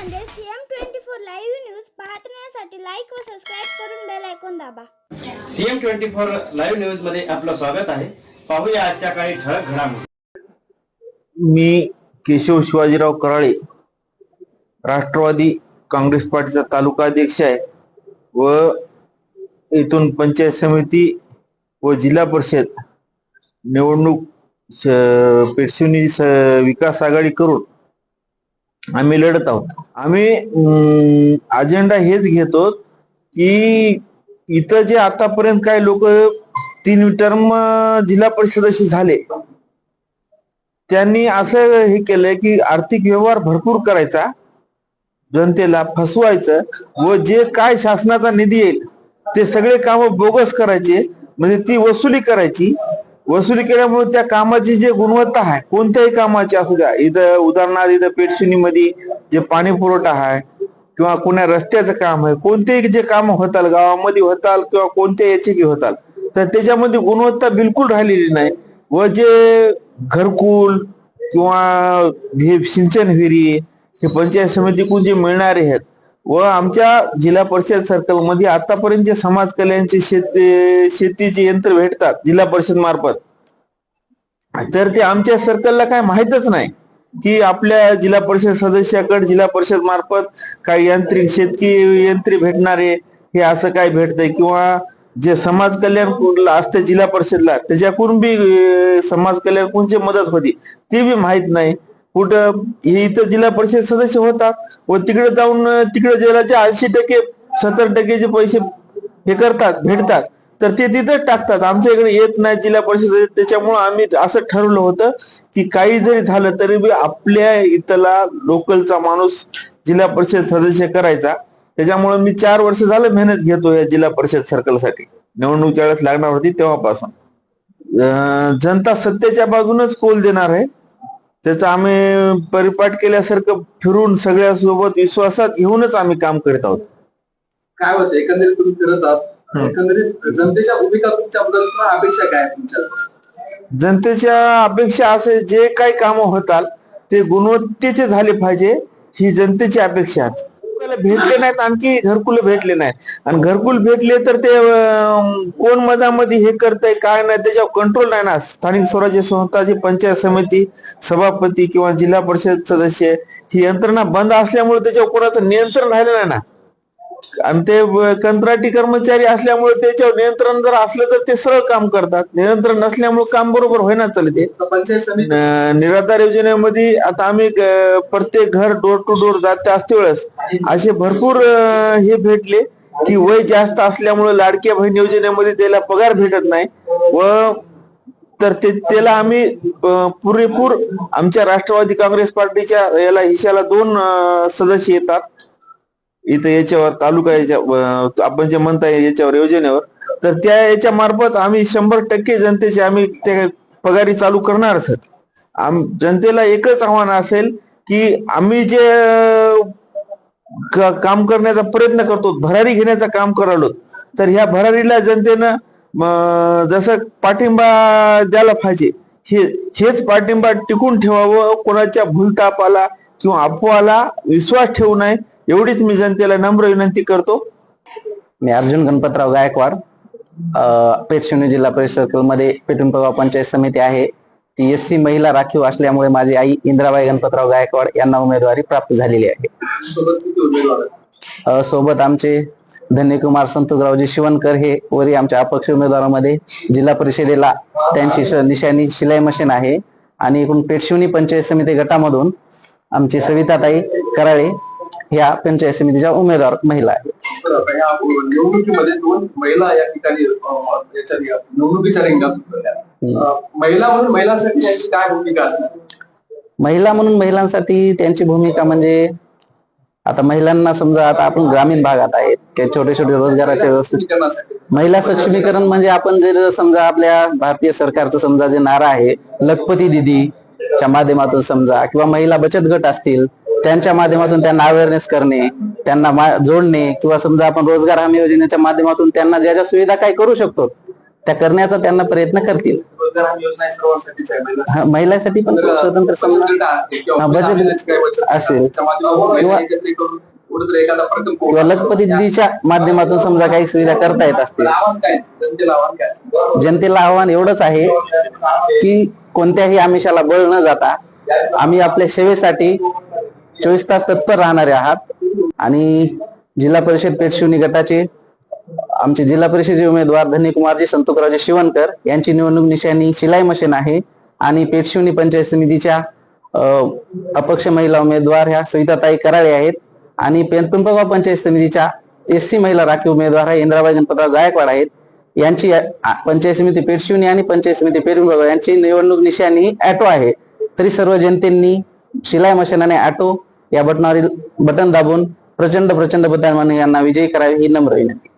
म्हणजे CM twenty four live news पाहण्यासाठी like व सबस्क्राईब करून बेल ऐकून दाबा. सीएम ट्वेंटी फोर लाईव्ह न्यूजमध्ये आपलं स्वागत आहे. पाहूया आजच्या काही ठळक घडामोडी. मी केशव शिवाजीराव कराळे राष्ट्रवादी काँग्रेस पार्टीचा तालुका अध्यक्ष आहे व इथून पंचायत समिती व जिल्हा परिषद निवडणूक श- स- विकास आघाडी करून आम्ही लढत आहोत. आम्ही अजेंडा हेच घेतो की इथं जे आतापर्यंत काही लोक तीन टर्म जिल्हा परिषद झाले त्यांनी असं हे केलंय की आर्थिक व्यवहार भरपूर करायचा जनतेला फसवायचं व जे काय शासनाचा निधी येईल ते सगळे काम बोगस करायचे म्हणजे ती वसुली करायची वसुली केल्यामुळे त्या कामाची जे गुणवत्ता आहे कोणत्याही कामाची असू द्या इथं उदाहरणार्थ इथं पेटशिनीमध्ये जे पाणी पुरवठा आहे किंवा कुण्या रस्त्याचं काम आहे कोणतेही जे काम होताल गावामध्ये होताल किंवा कोणत्या याचे बी होताल तर त्याच्यामध्ये गुणवत्ता बिलकुल राहिलेली नाही. व जे घरकुल किंवा हे सिंचन विहिरी हे पंचायत समितीकडून जे मिळणारे आहेत व आमच्या जिल्हा परिषद सर्कलमध्ये आतापर्यंत जे समाज कल्याणचे शेती शेतीचे यंत्र भेटतात जिल्हा परिषद मार्फत. तर ते आमच्या सर्कलला काय माहितच नाही की आपल्या जिल्हा परिषद सदस्याकडे जिल्हा परिषद मार्फत काही यांत्रिक शेतकी यंत्रे भेटणारे हे असं काय भेटतंय? किंवा जे समाज कल्याण कुठलं असते जिल्हा परिषदला त्याच्याकडून बी समाज कल्याण कोणची मदत होती? ते बी माहीत नाही. कुठं हे इथं जिल्हा परिषद सदस्य होतात व तिकडे जाऊन तिकडे जिल्ह्याचे ऐंशी टक्के सत्तर टक्के जे पैसे हे करतात भेटतात. तर ते तिथं टाकतात. आमच्या इकडे येत नाही जिल्हा परिषद त्याच्यामुळे आम्ही असं ठरवलं होतं की काही जरी झालं तरी बी आपल्या इथला लोकलचा माणूस जिल्हा परिषद सदस्य करायचा. त्याच्यामुळे मी चार वर्ष झालं मेहनत घेतो या जिल्हा परिषद सर्कलसाठी. निवडणूक ज्यावेळेस लागणार होती तेव्हापासून. जनता सत्तेच्या बाजूनच कोल देणार आहे. त्याचा आम्ही परिपाठ केल्यासारखं फिरून सगळ्या सोबत विश्वासात घेऊनच आम्ही काम करत आहोत. काय होतं? एकंदरीत तुम्ही फिरत आहात. एकंदरीत जनतेच्या भूमिका तुमच्याबद्दल अपेक्षा काय तुमच्या? जनतेच्या अपेक्षा असे जे काही कामं होतात ते गुणवत्तेचे झाले पाहिजे ही जनतेची अपेक्षा आहे. आपल्याला भेटले नाहीत आणखी घरकुल भेटले नाहीत. आणि घरकुल भेटले तर ते कोण मधामध्ये हे करतंय काय नाही त्याच्यावर कंट्रोल नाही ना. स्थानिक स्वराज्य संस्थाची पंचायत समिती सभापती किंवा जिल्हा परिषद सदस्य ही यंत्रणा बंद असल्यामुळे त्याच्यावर कोणाचं नियंत्रण राहिलं नाही ना. आणि ते कंत्राटी कर्मचारी असल्यामुळे त्याच्यावर नियंत्रण जर असलं तर ते सरळ काम करतात. नियंत्रण नसल्यामुळे काम बरोबर होईना चालते. निराधार योजनेमध्ये आता आम्ही प्रत्येक घर डोर टू डोर जात असते वेळेस. असे भरपूर हे भेटले. की वय जास्त असल्यामुळे लाडक्या बहीण योजनेमध्ये त्याला पगार भेटत नाही. व तर ते त्याला आम्ही पुरेपूर आमच्या राष्ट्रवादी काँग्रेस पार्टीच्या याला हिशाला दोन सदस्य येतात. इथं याच्यावर तालुका याच्या आपण जे म्हणताय याच्यावर योजनेवर तर त्या याच्या मार्फत आम्ही शंभर टक्के जनतेचे आम्ही ते पगारी चालू करणारच आम जनतेला एकच आव्हान असेल की आम्ही जे का, काम करण्याचा प्रयत्न करतो भरारी घेण्याचं काम करालो तर ह्या भरारीला जनतेनं जसं पाठिंबा द्यायला पाहिजे हे हेच पाठिंबा टिकून ठेवावं कोणाच्या भूलतापाला किंवा अफवाला विश्वास ठेवू नये एवढीच मी जनतेला नम्र विनंती करतो. मी अर्जुन गणपतराव गायकवाड अ, पेठशिवणी जिल्हा परिषदमध्ये पेटून पगाव पंचायत समिती आहे. ती एस सी महिला राखीव असल्यामुळे माझी आई इंद्राबाई गणपतराव गायकवाड यांना उमेदवारी प्राप्त झालेली आहे. सोबत आमचे धन्यकुमार संतोषरावजी शिवणकर हे वरी आमच्या अपक्ष उमेदवारामध्ये जिल्हा परिषदेला त्यांची निशाणी शिलाई मशीन आहे. आणि एकूण पेठशिवणी पंचायत समिती गटामधून आमची सविताताई कराळे ह्या पंचायत समितीच्या उमेदवार महिला आहेत. निवडणुकीमध्ये दोन महिला या ठिकाणी रिंगणात- निवडणुकीच्या महिला म्हणून महिलांसाठी यांची काय भूमिका असणार? महिला म्हणून महिलांसाठी त्यांची भूमिका म्हणजे आता महिलांना समजा आता आपण ग्रामीण भागात आहेत किंवा छोटे छोटे रोजगाराच्या व्यवस्थित महिला सक्षमीकरण म्हणजे आपण जर समजा आपल्या भारतीय सरकारचं समजा जे नारा आहे लखपती दिदीच्या माध्यमातून समजा किंवा महिला बचत गट असतील त्यांच्या माध्यमातून त्यांना अवेअरनेस करणे त्यांना जोडणे किंवा समजा आपण रोजगार हमी योजनेच्या माध्यमातून त्यांना ज्या ज्या सुविधा काय करू शकतो त्या करण्याचा त्यांना प्रयत्न करतील. महिलांसाठी. पण स्वतंत्र बचत असेल. किंवा- किंवा लखपती दिदीच्या माध्यमातून समजा काही सुविधा करता येत असतील. जनतेला आव्हान एवढंच आहे की कोणत्याही आमिषाला बळ न जाता आम्ही आपल्या सेवेसाठी चोवीस तास तत्पर राहणारे आहात. आणि जिल्हा परिषद पेटशिवनी गटाचे आमचे जिल्हा परिषदेचे उमेदवार धन्यकुमारजी संतोकरावजी शिवणकर यांची निवडणूक निशाणी शिलाई मशीन आहे. आणि पेटशिवनी पंचायत समितीच्या अपक्ष महिला उमेदवार ह्या सविताताई कराळे आहेत. आणि पेन- पिंपळगाव पंचायत समितीच्या एस सी महिला राखीव उमेदवार ह्या इंद्राबाई गणपतराव गायकवाड आहेत. यांची पंचायत समिती पेटशिवनी आणि पंचायत समिती पेरुंबगाव यांची निवडणूक निशाणी ॲटो आहे. तरी सर्व जनतेंनी शिलाई मशीन आणि ॲटो या बटनावरील बटन दाबून प्रचंड प्रचंड बटन यांना विजयी करावे ही नम्र विनंती.